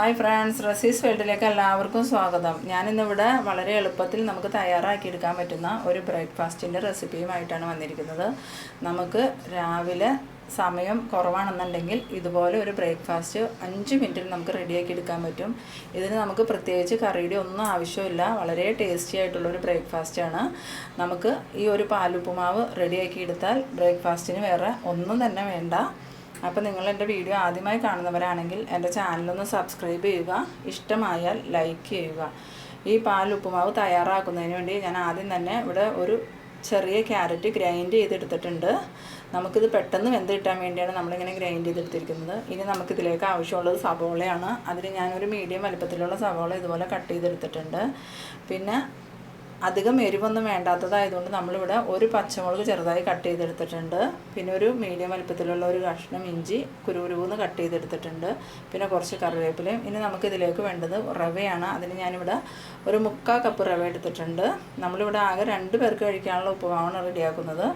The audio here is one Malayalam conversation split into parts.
ഹായ് ഫ്രണ്ട്സ് റസീസ് വേൾഡിലേക്ക് എല്ലാവർക്കും സ്വാഗതം. ഞാനിന്നിവിടെ വളരെ എളുപ്പത്തിൽ നമുക്ക് തയ്യാറാക്കിയെടുക്കാൻ പറ്റുന്ന ഒരു ബ്രേക്ക്ഫാസ്റ്റിന്റെ റെസിപ്പിയുമായിട്ടാണ് വന്നിരിക്കുന്നത്. നമുക്ക് രാവിലെ സമയം കുറവാണെന്നുണ്ടെങ്കിൽ ഇതുപോലെ ഒരു ബ്രേക്ക്ഫാസ്റ്റ് അഞ്ച് മിനിറ്റിൽ നമുക്ക് റെഡിയാക്കി എടുക്കാൻ പറ്റും. ഇതിന് നമുക്ക് പ്രത്യേകിച്ച് കറിയുടെ ഒന്നും ആവശ്യമില്ല. വളരെ ടേസ്റ്റി ആയിട്ടുള്ള ഒരു ബ്രേക്ക്ഫാസ്റ്റാണ്. നമുക്ക് ഈ ഒരു പാലുപ്പുമാവ് റെഡിയാക്കി എടുത്താൽ ബ്രേക്ക്ഫാസ്റ്റിന് വേറെ ഒന്നും തന്നെ വേണ്ട. അപ്പോൾ നിങ്ങൾ എന്റെ വീഡിയോ ആദ്യമായി കാണുന്നവരാണെങ്കിൽ എന്റെ ചാനലൊന്ന് സബ്സ്ക്രൈബ് ചെയ്യുക ഇഷ്ടമായാൽ ലൈക്ക് ചെയ്യുക. ഈ പാൽ ഉപ്പുമാവ് തയ്യാറാക്കുന്നതിന് വേണ്ടി ഞാൻ ആദ്യം തന്നെ ഇവിടെ ഒരു ചെറിയ ക്യാരറ്റ് ഗ്രൈൻഡ് ചെയ്തെടുത്തിട്ടുണ്ട്. നമുക്കിത് പെട്ടെന്ന് വെന്ത് കിട്ടാൻ വേണ്ടിയാണ് നമ്മളിങ്ങനെ ഗ്രൈൻഡ് ചെയ്തെടുത്തിരിക്കുന്നത്. ഇനി നമുക്കിതിലേക്ക് ആവശ്യമുള്ളത് സവോളയാണ്. അതിന് ഞാനൊരു മീഡിയം വലുപ്പത്തിലുള്ള സവോള ഇതുപോലെ കട്ട് ചെയ്തെടുത്തിട്ടുണ്ട്. പിന്നെ അധികം എരിവൊന്നും വേണ്ടാത്തതായതുകൊണ്ട് നമ്മളിവിടെ ഒരു പച്ചമുളക് ചെറുതായി കട്ട് ചെയ്തെടുത്തിട്ടുണ്ട്. പിന്നെ ഒരു മീഡിയം വലുപ്പത്തിലുള്ള ഒരു കഷ്ണം ഇഞ്ചി കുരുകുരുവെന്ന് കട്ട് ചെയ്തെടുത്തിട്ടുണ്ട്. പിന്നെ കുറച്ച് കറിവേപ്പിലയും. ഇനി നമുക്കിതിലേക്ക് വേണ്ടത് റവയാണ്. അതിന് ഞാനിവിടെ ഒരു മുക്കാൽ കപ്പ് റവ എടുത്തിട്ടുണ്ട്. നമ്മളിവിടെ ആകെ രണ്ട് പേർക്ക് കഴിക്കാനുള്ള ഉപ്പുമാവാണ് റെഡിയാക്കുന്നത്.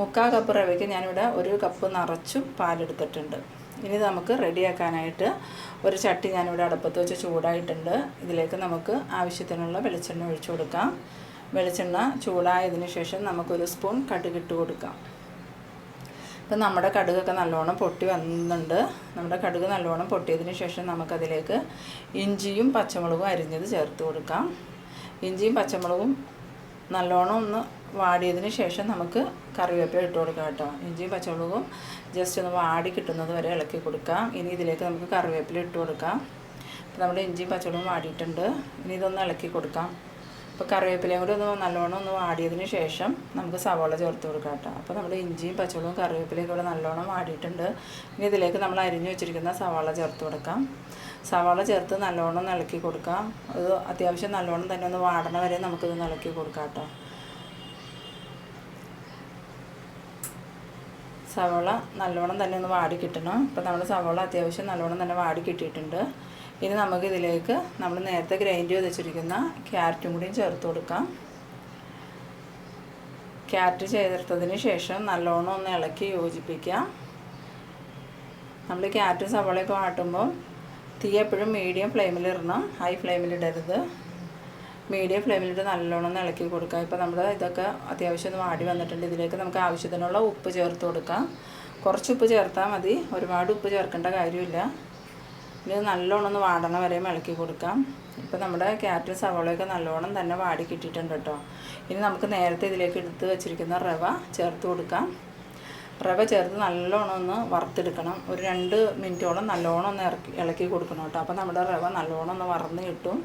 മുക്കാൽ കപ്പ് റവയ്ക്ക് ഞാനിവിടെ ഒരു കപ്പ് നിറച്ചും പാലെടുത്തിട്ടുണ്ട്. ഇനി നമുക്ക് റെഡിയാക്കാനായിട്ട് ഒരു ചട്ടി ഞാനിവിടെ അടുപ്പത്ത് വെച്ച് ചൂടായിട്ടുണ്ട്. ഇതിലേക്ക് നമുക്ക് ആവശ്യത്തിനുള്ള വെളിച്ചെണ്ണ ഒഴിച്ചു കൊടുക്കാം. വെളിച്ചെണ്ണ ചൂടായതിനു ശേഷം നമുക്കൊരു സ്പൂൺ കടുകിട്ട് കൊടുക്കാം. ഇപ്പം നമ്മുടെ കടുകൊക്കെ നല്ലോണം പൊട്ടി വന്നിട്ടുണ്ട്. നമ്മുടെ കടുക് നല്ലോണം പൊട്ടിയതിന് ശേഷം നമുക്കതിലേക്ക് ഇഞ്ചിയും പച്ചമുളകും അരിഞ്ഞത് ചേർത്ത് കൊടുക്കാം. ഇഞ്ചിയും പച്ചമുളകും നല്ലോണം ഒന്ന് വാടിയതിന് ശേഷം നമുക്ക് കറിവേപ്പില ഇട്ട് കൊടുക്കാം കേട്ടോ. ഇഞ്ചിയും പച്ചമുളകും ജസ്റ്റ് ഒന്ന് വാടി കിട്ടുന്നത് വരെ ഇളക്കി കൊടുക്കാം. ഇനി ഇതിലേക്ക് നമുക്ക് കറിവേപ്പില ഇട്ട് കൊടുക്കാം. നമ്മുടെ ഇഞ്ചിയും പച്ചമുളകും വാടിയിട്ടുണ്ട്. ഇനി ഇതൊന്ന് ഇളക്കി കൊടുക്കാം. അപ്പോൾ കറിവേപ്പിലയും കൂടി ഒന്ന് നല്ലോണം ഒന്ന് വാടിയതിന് ശേഷം നമുക്ക് സവാള ചേർത്ത് കൊടുക്കാം കേട്ടോ. അപ്പോൾ നമ്മൾ ഇഞ്ചിയും പച്ചവളവും കറിവേപ്പിലയും കൂടെ നല്ലോണം വാടിയിട്ടുണ്ട്. ഇനി ഇതിലേക്ക് നമ്മൾ അരിഞ്ഞു വെച്ചിരിക്കുന്ന സവാള ചേർത്ത് കൊടുക്കാം. സവാള ചേർത്ത് നല്ലോണം ഇളക്കി കൊടുക്കാം. അത് അത്യാവശ്യം നല്ലോണം തന്നെ ഒന്ന് വാടണ വരെ നമുക്കിത് ഇളക്കി കൊടുക്കാം കേട്ടോ. സവാള നല്ലോണം തന്നെ ഒന്ന് വാടി കിട്ടണം. ഇപ്പോൾ നമ്മൾ സവോള അത്യാവശ്യം നല്ലോണം തന്നെ വാടി കിട്ടിയിട്ടുണ്ട്. ഇനി നമുക്ക് ഇതിലേക്ക് നമ്മൾ നേരത്തെ ഗ്രൈൻഡ് ചെയ്ത് വെച്ചിരിക്കുന്ന ക്യാരറ്റും കൂടിയും ചേർത്ത് കൊടുക്കാം. ക്യാരറ്റ് ചേർത്തതിന് ശേഷം നല്ലോണം ഒന്ന് ഇളക്കി യോജിപ്പിക്കാം നമ്മൾ ക്യാരറ്റും സവോളയൊക്കെ വാട്ടുമ്പോൾ തീ എപ്പോഴും മീഡിയം ഫ്ലെയിമിലിടണം. ഹൈ ഫ്ലെയിമിലിടരുത്. മീഡിയം ഫ്ലെയിമിലിട്ട് നല്ലോണം ഒന്ന് ഇളക്കി കൊടുക്കുക ഇപ്പോൾ നമ്മുടെ ഇതൊക്കെ അത്യാവശ്യം ഒന്ന് വാടി വന്നിട്ടുണ്ട്. ഇതിലേക്ക് നമുക്ക് ആവശ്യത്തിനുള്ള ഉപ്പ് ചേർത്ത് കൊടുക്കാം. കുറച്ച് ഉപ്പ് ചേർത്താൽ മതി. ഒരുപാട് ഉപ്പ് ചേർക്കേണ്ട കാര്യമില്ല. ഇനി നല്ലോണം ഒന്ന് വാടണ വരെയും ഇളക്കി കൊടുക്കാം. ഇപ്പോൾ നമ്മുടെ ക്യാരറ്റും സവാളയൊക്കെ നല്ലോണം തന്നെ വാടി കിട്ടിയിട്ടുണ്ട് കേട്ടോ. ഇനി നമുക്ക് നേരത്തെ ഇതിലേക്ക് എടുത്ത് വെച്ചിരിക്കുന്ന റവ ചേർത്ത് കൊടുക്കാം. റവ ചേർത്ത് നല്ലോണം ഒന്ന് വറുത്തെടുക്കണം. ഒരു രണ്ട് മിനിറ്റോളം നല്ലോണം ഒന്ന് ഇറക്കി ഇളക്കി കൊടുക്കണം കേട്ടോ. അപ്പോൾ നമ്മുടെ റവ നല്ലോണം ഒന്ന് വറന്ന് കിട്ടും.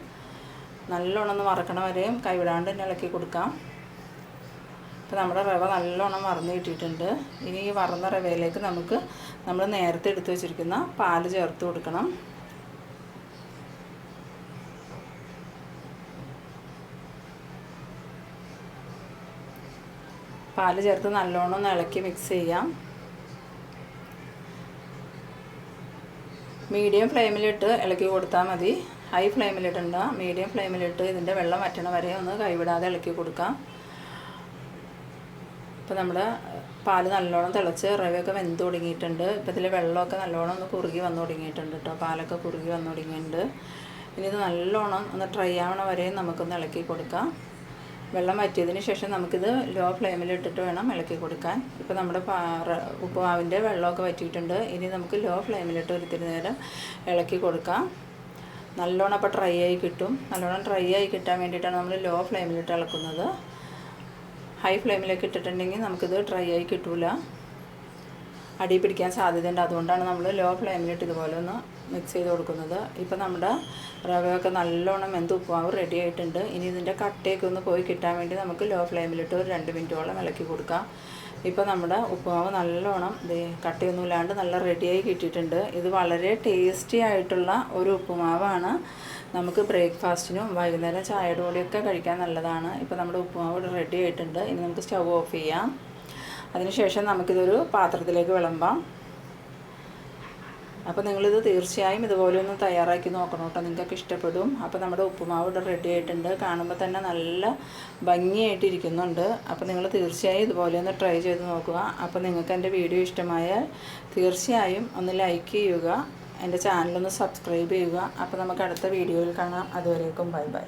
നല്ലോണം ഒന്ന് വറക്കണ വരെയും കൈവിടാണ്ട് തന്നെ ഇളക്കി കൊടുക്കാം. അപ്പോൾ നമ്മുടെ റവ നല്ലോണം വറന്ന് കിട്ടിയിട്ടുണ്ട്. ഇനി ഈ വറന്ന റവയിലേക്ക് നമുക്ക് നമ്മൾ നേരത്തെ എടുത്തു വെച്ചിരിക്കുന്ന പാൽ ചേർത്ത് കൊടുക്കണം. പാൽ ചേർത്ത് നല്ലോണം ഒന്ന് ഇളക്കി മിക്സ് ചെയ്യാം. മീഡിയം ഫ്ലെയിമിലിട്ട് ഇളക്കി കൊടുത്താൽ മതി. ഹൈ ഫ്ലെയിമിലിട്ടുണ്ട് മീഡിയം ഫ്ലെയിമിലിട്ട് ഇതിന്റെ വെള്ളം വറ്റണ വരെ ഒന്ന് കൈവിടാതെ ഇളക്കി കൊടുക്കാം. ഇപ്പോൾ നമ്മൾ പാൽ നല്ലോണം തിളച്ച് റവയൊക്കെ വെന്ത് തുടങ്ങിയിട്ടുണ്ട്. ഇപ്പോൾ ഇതിൽ വെള്ളമൊക്കെ നല്ലോണം ഒന്ന് കുറുകി വന്നു തുടങ്ങിയിട്ടുണ്ട് കേട്ടോ. പാലൊക്കെ കുറുകി വന്നു തുടങ്ങിയിട്ടുണ്ട്. ഇനി ഇത് നല്ലോണം ഒന്ന് ട്രൈ ആവണ വരെയും നമുക്കൊന്ന് ഇളക്കി കൊടുക്കാം. വെള്ളം വറ്റിയതിന് ശേഷം നമുക്കിത് ലോ ഫ്ലെയിമിൽ ഇട്ടിട്ട് വേണം ഇളക്കി കൊടുക്കാൻ. ഇപ്പോൾ നമ്മുടെ ഉപ്പുമാവിന്റെ വെള്ളമൊക്കെ വറ്റിയിട്ടുണ്ട്. ഇനി നമുക്ക് ലോ ഫ്ലെയിമിലിട്ട് ഒരിത്തിരി നേരം ഇളക്കി കൊടുക്കാം. നല്ലോണം അപ്പോൾ ഡ്രൈ ആയി കിട്ടും. നല്ലോണം ഡ്രൈ ആയി കിട്ടാൻ വേണ്ടിയിട്ടാണ് നമ്മൾ ലോ ഫ്ലെയിമിലിട്ട് ഇളക്കുന്നത്. ഹൈ ഫ്ലെയിമിലേക്ക് ഇട്ടിട്ടുണ്ടെങ്കിൽ നമുക്കിത് ഡ്രൈ ആയി കിട്ടില്ല അടി പിടിക്കാൻ സാധ്യതയുണ്ട്. അതുകൊണ്ടാണ് നമ്മൾ ലോ ഫ്ലെയിമിലിട്ട് ഇതുപോലെ ഒന്ന് മിക്സ് ചെയ്ത് കൊടുക്കുന്നത്. ഇപ്പം നമ്മുടെ റവയൊക്കെ നല്ലോണം വെന്ത് ഉപ്പുമാവ് റെഡി ആയിട്ടുണ്ട്. ഇനി ഇതിന്റെ കട്ടയൊക്കെ ഒന്ന് പോയി കിട്ടാൻ വേണ്ടി നമുക്ക് ലോ ഫ്ലെയിമിലിട്ട് ഒരു രണ്ട് മിനിറ്റോളം ഇളക്കി കൊടുക്കാം. ഇപ്പോൾ നമ്മുടെ ഉപ്പുമാവ് നല്ലോണം കട്ടയൊന്നും ഇല്ലാണ്ട് നല്ല റെഡിയായി കിട്ടിയിട്ടുണ്ട്. ഇത് വളരെ ടേസ്റ്റി ആയിട്ടുള്ള ഒരു ഉപ്പുമാവാണ്. നമുക്ക് ബ്രേക്ക്ഫാസ്റ്റിനും വൈകുന്നേരം ചായയുടെ കൂടെയൊക്കെ കഴിക്കാൻ നല്ലതാണ്. ഇപ്പോൾ നമ്മുടെ ഉപ്പുമാവ് റെഡി ആയിട്ടുണ്ട്. ഇനി നമുക്ക് സ്റ്റവ് ഓഫ് ചെയ്യാം. അതിനുശേഷം നമുക്കിതൊരു പാത്രത്തിലേക്ക് വിളമ്പാം. അപ്പോൾ നിങ്ങളിത് തീർച്ചയായും ഇതുപോലെ ഒന്ന് തയ്യാറാക്കി നോക്കണം കേട്ടോ. നിങ്ങൾക്കൊക്കെ ഇഷ്ടപ്പെടും. അപ്പോൾ നമ്മുടെ ഉപ്പുമാവ് ഇവിടെ റെഡി ആയിട്ടുണ്ട്. കാണുമ്പോൾ തന്നെ നല്ല ഭംഗിയായിട്ടിരിക്കുന്നുണ്ട് അപ്പോൾ നിങ്ങൾ തീർച്ചയായും ഇതുപോലെ ഒന്ന് ട്രൈ ചെയ്ത് നോക്കുക. അപ്പോൾ നിങ്ങൾക്ക് എന്റെ വീഡിയോ ഇഷ്ടമായാൽ തീർച്ചയായും ഒന്ന് ലൈക്ക് ചെയ്യുക. എന്റെ ചാനലൊന്ന് സബ്സ്ക്രൈബ് ചെയ്യുക. അപ്പോൾ നമുക്ക് അടുത്ത വീഡിയോയിൽ കാണാം. അതുവരേക്കും ബൈ ബൈ.